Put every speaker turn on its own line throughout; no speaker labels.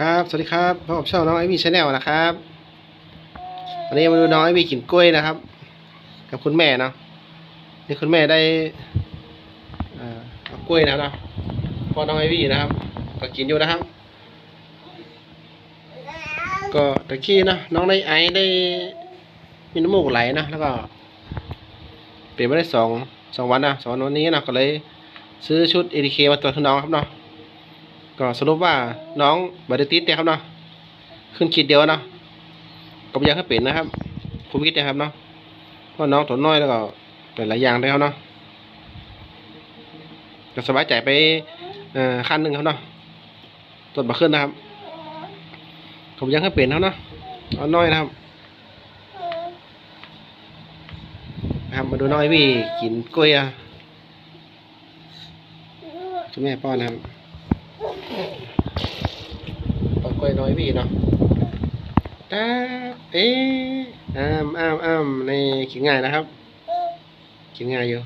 ครับ สวัสดีครับพบกับช่องน้องไอวีชาแนลนะครับ วันนี้มาดูน้องไอวีกินกล้วยนะครับ กับคุณแม่เนาะ นี่คุณแม่ได้เอากล้วยนะครับเนาะพอน้องไอวีนะครับ ก็กินอยู่นะครับ ก็ตะกี้เนาะน้องได้ไอได้มีน้ำมูกไหลนะแล้วก็ เปลี่ยนมาได้สองสองวันนะสองวันนี้นะก็เลย ซื้อชุด ATK มาตรวจให้น้องครับเนาะ ก็สรุปว่าน้องบาดติดเนี่ยครับเนาะขึ้นขีดเดียวเนาะก็ไม่อยากให้เป็นนะครับโควิดนะครับเนาะเพราะน้องตัวน้อยแล้วก็เป็นหลายอย่างด้วยครับเนาะก็สบายใจไปเอ่อขั้นหนึ่งครับเนาะตรวจมาขึ้นนะครับก็ไม่อยากให้เป็นครับเนาะเอาน้อยนะครับนะครับ มาดูน้อยพี่กินกล้วยอะคุณแม่ป้อนนะครับ ปอกล้วยน้อยพี่เนาะตาเอ๊อ้ามอ้ามอ้ามในกินง่ายนะครับกินง่ายอยู่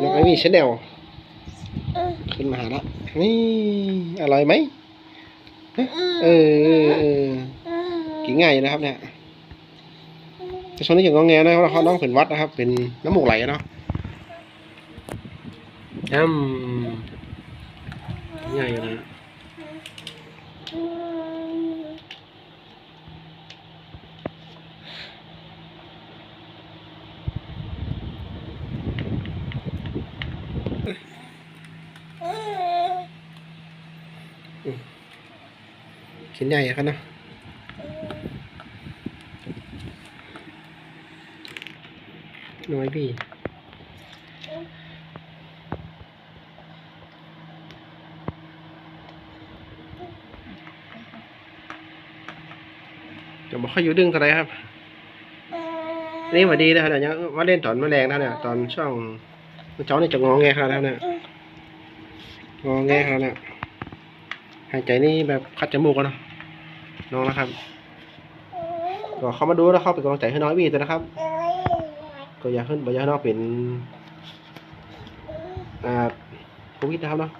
น้องไอวี่ชแนลขึ้นมาหาละนี่อร่อยไหมเออเออกินง่ายนะครับเนี่ยแต่ช่วงนี้อย่างงอแงนะครับเพราะน้องเป็นวัดนะครับ เป็นน้ำมูกไหลเนาะอืม กินง่ายอยู่นะชิ้นใหญ่ครับนะน้อยพี่ จะมาค่อยอยู่ดึงเท่าไรครับ นี่มาดีนะครับเดี๋ยวมาเล่นตอนแมลงนะเนี่ยตอนช่วงเจ้าเนี่ยจะงอแงครับแล้วเนี่ยงอแงครับเนี่ยหายใจนี่แบบคัดจมูกกันเนาะน้องนะครับก็เข้ามาดูแล้วเข้าเป็นกำลังใจให้น้องวีตัวนะครับ ก็อยากขึ้นบ่อยากให้น้องเป็นอ่าโควิดนะครับเนาะ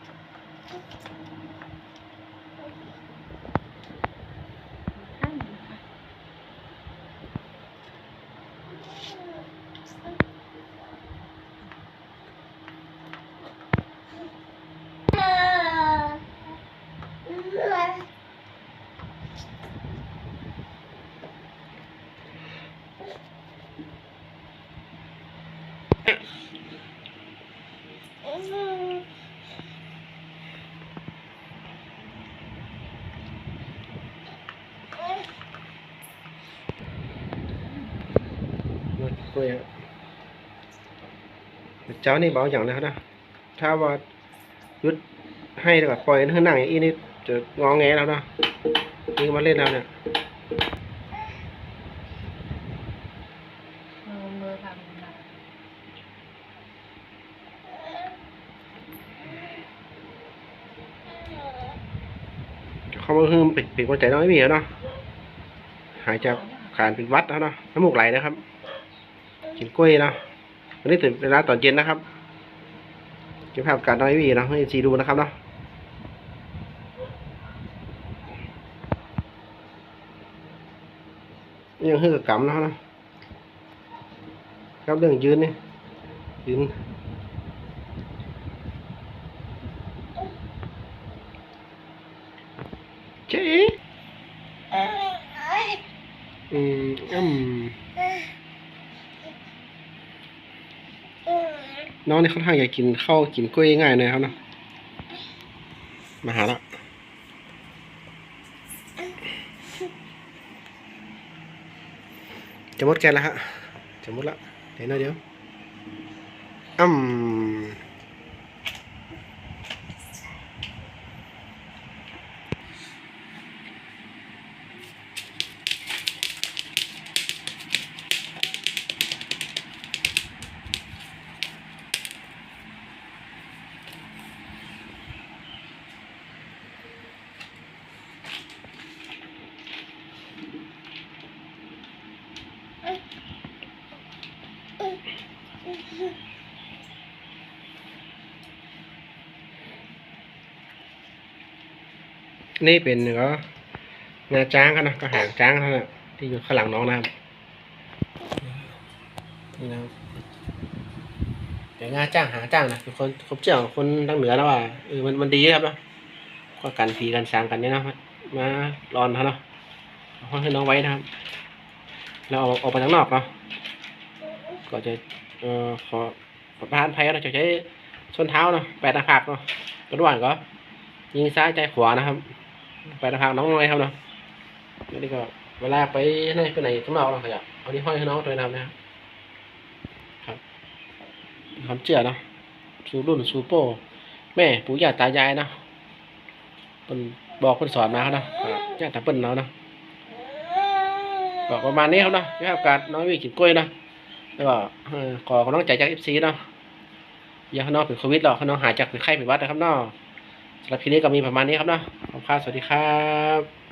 กล้วยอะเจ้านี่เบาอย่างนะครับนะถ้าว่ายุดให้แล้วก็ปล่อยให้นั่งอย่างนี้นี่จะงอแงแล้วนะนี่มาเล่นแล้วเนี่ย
มือมือทำนะ
เขามาคือเป็นเป็นคนใจน้อยมีเนาะหายจากการเป็นวัดแล้วเนาะน้ำมูกไหลนะครับ กินกล้วยเนาะวันนี้ถึงเวลาตอนเย็นนะครับเก็บภาพการน้อยวีเนาะให้ซีดูนะครับเนาะยังฮือกกำเนาะเนาะครับเรื่องยืนนี่ยืนเจ๊อืมอืม น้องนี่ค่อนข้างอยากกินข้าวกินกล้วยง่ายหน่อยครับเนาะมาหาละจะหมดแกนแล้วฮะจะหมดละเดี๋ยวนะเดี๋ยวอืม นี่เป็นก็งาจ้างกันนะก็หางจ้างเท่านั้นนะที่อยู่ข้างหลังน้องนะครับนี่นะครับแต่งาจ้างหาจ้างนะเป็นคนคบเจ้าคนทางเหนือแล้วว่าเออมันมันดีครับนะก็การผีกันสร้างกันเนี่ยนะมารอนเขาเนาะเอาให้น้องไว้นะครับเราเอาออกไปข้างนอกเนาะก็จะเอ่อขอประทานภัยเราจะใช้ส้นเท้าเนาะแปดหน้าผากเนาะกระด่วนก็ยิงซ้ายใจขวานะครับ ไปทางน้องน้อยครับเนาะนี่ก็เวลาไปไหนไปไหนข้างนอกเราก็จะเอาที่ห้อยให้น้องตัวนะครับนะครับครับความเชื่อเนาะสู่รุ่นสู่โป้แม่ปู่ย่าตายายเนาะเป็นบอกเป็นสอนมาครับเนาะย่าตาเปิ้นเนาะเนาะบอกประมาณนี้ครับเนาะที่ให้โอกาสน้องวิกินกล้วยเนาะแล้วก็เอ่อขอกำลังใจจากเอฟซีเนาะอย่าให้น้องเป็นโควิดหรอกให้น้องหายจากเป็นไข้เป็นวัดนะครับเนาะ สำหรับคลิปนี้ก็มีประมาณนี้ครับเนาะขอบคุณครับสวัสดีครับ